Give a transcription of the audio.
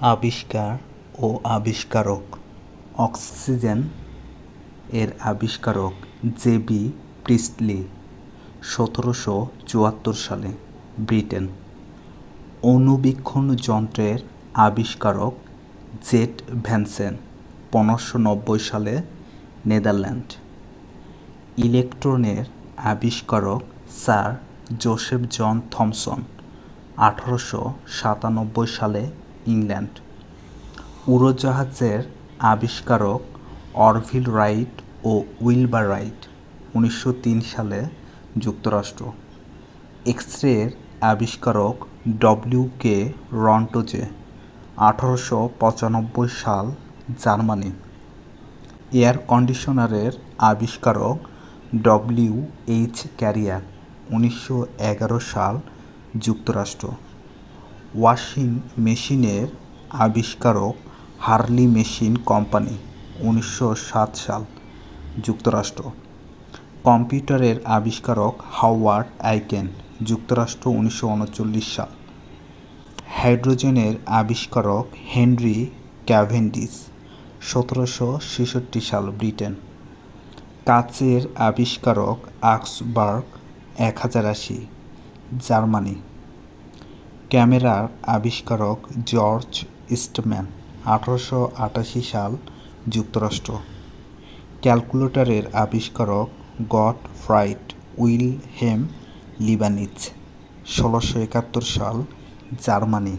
আবিষ্কার ও আবিষ্কারক। অক্সিজেন এর আবিষ্কারক জে বি প্রিস্টলি, সতেরোশো চুয়াত্তর সালে ব্রিটেন। অণুবীক্ষণ যন্ত্রের আবিষ্কারক জেট ভ্যানসেন, পনেরোশো নব্বই সালে নেদারল্যান্ড। ইলেকট্রনের আবিষ্কারক স্যার জোসেফ জন থমসন, আঠারোশো সাতানব্বই সালে ইংল্যান্ড। উড়োজাহাজের আবিষ্কারক অরভিল রাইট ও উইলবার রাইট উনিশশো তিন সালে যুক্তরাষ্ট্র। এক্স রের আবিষ্কারক ডব্লিউ কে রন্টোজে আঠারোশো পঁচানব্বই সাল জার্মানি। এয়ার কন্ডিশনারের আবিষ্কারক ডব্লিউ এইচ ক্যারিয়ার উনিশশো এগারো সাল যুক্তরাষ্ট্র। ওয়াশিং মেশিনের আবিষ্কারক হার্লি মেশিন কোম্পানি, উনিশশো সাত সাল, যুক্তরাষ্ট্র। কম্পিউটারের আবিষ্কারক হাওয়ার্ড আইকেন, যুক্তরাষ্ট্র, উনিশশো উনচল্লিশ সাল। হাইড্রোজেনের আবিষ্কারক হেনরি ক্যাভেন্ডিস, সতেরোশো ছেষট্টি সাল, ব্রিটেন। কাচের আবিষ্কারক আক্সবার্গ, এক হাজার আশি, জার্মানি। ক্যামেরার আবিষ্কারক জর্জ ইস্টম্যান, আঠারোশো আটাশি সাল, যুক্তরাষ্ট্র। ক্যালকুলেটরের আবিষ্কারক Gottfried Wilhelm Leibniz, ষোলোশো একাত্তর সাল, জার্মানি।